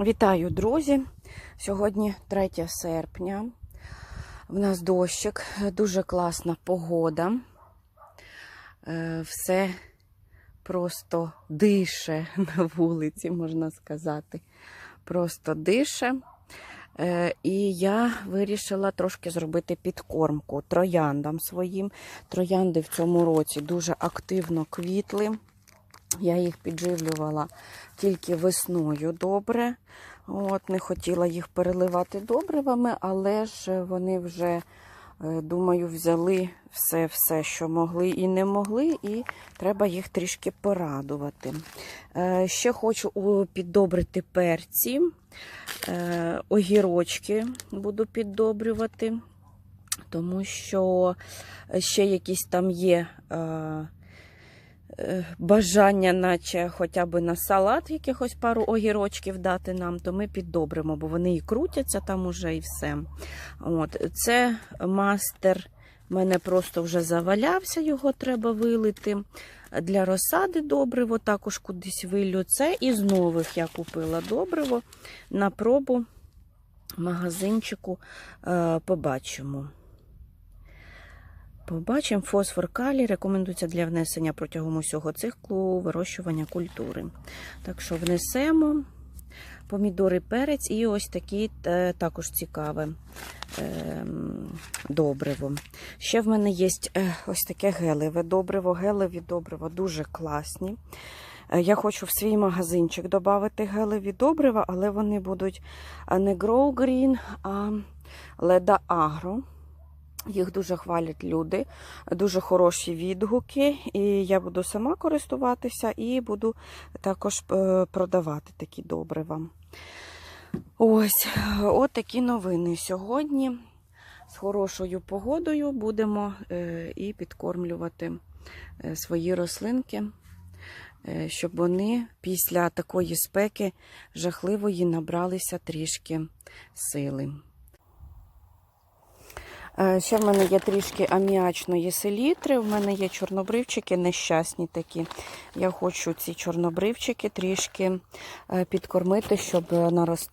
Вітаю, друзі! Сьогодні 3 серпня. В нас дощик, дуже класна погода. Е, Все просто дише на вулиці, можна сказати. Просто дише. Е, І я вирішила трошки зробити підкормку трояндам своїм. Троянди в цьому році дуже активно квітли. Я їх підживлювала тільки весною добре. От, Не хотіла їх переливати добривами, але ж вони вже, е, думаю, взяли все, все, що могли і не могли, і треба їх трішки порадувати. Е, Ще хочу піддобрити перці, е, огірочки буду піддобрювати, тому що ще якісь там є. Е, бажання, наче хоча б на салат якихось пару огірочків дати нам, то ми піддобримо, бо вони і крутяться там уже і все. От. Це мастер мене просто вже завалявся, його треба вилити. Для розсади добриво, також кудись вилю. Це із нових я купила добриво на пробу магазинчику е, побачимо. Побачимо, фосфор калій рекомендується для внесення протягом усього циклу вирощування культури. Так що внесемо помідори, перець і ось такі е, також цікаве ем, добриво. Ще в мене є е, ось таке гелеве добриво. Гелеві добрива дуже класні. Е, Я хочу в свій магазинчик додати гелеві добрива, але вони будуть не Grow Green, а Leda Agro. Їх дуже хвалять люди, дуже хороші відгуки, і я буду сама користуватися і буду також е, продавати такі добрива. Ось, от такі новини сьогодні. З хорошою погодою будемо е, і підкормлювати е, свої рослинки, щоб вони після такої спеки жахливої набралися трішки сили. Е, Ще в мене є трішки аміачної селітри, в мене є чорнобривчики нещасні такі. Я хочу ці чорнобривчики трішки е, підкормити, щоб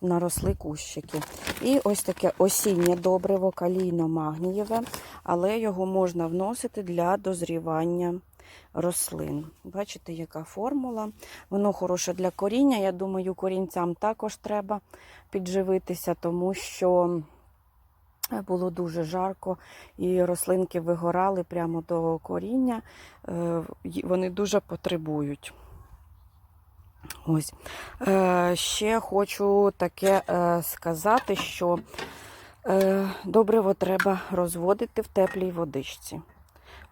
наросли кущики. І ось таке осіннє добриво калійно-магнієве, але його можна вносити для дозрівання рослин. Бачите, яка формула. Воно хороше для коріння. Я думаю, корінцям також треба підживитися, тому що. Було дуже жарко, і рослинки вигорали прямо до коріння. Е, Вони дуже потребують. Ось. Е, Ще хочу таке е, сказати, що добриво треба розводити в теплій водичці.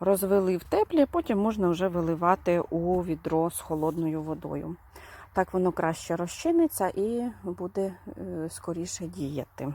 Розвели в теплі, потім можна вже виливати у відро з холодною водою. Так воно краще розчиниться і буде скоріше діяти.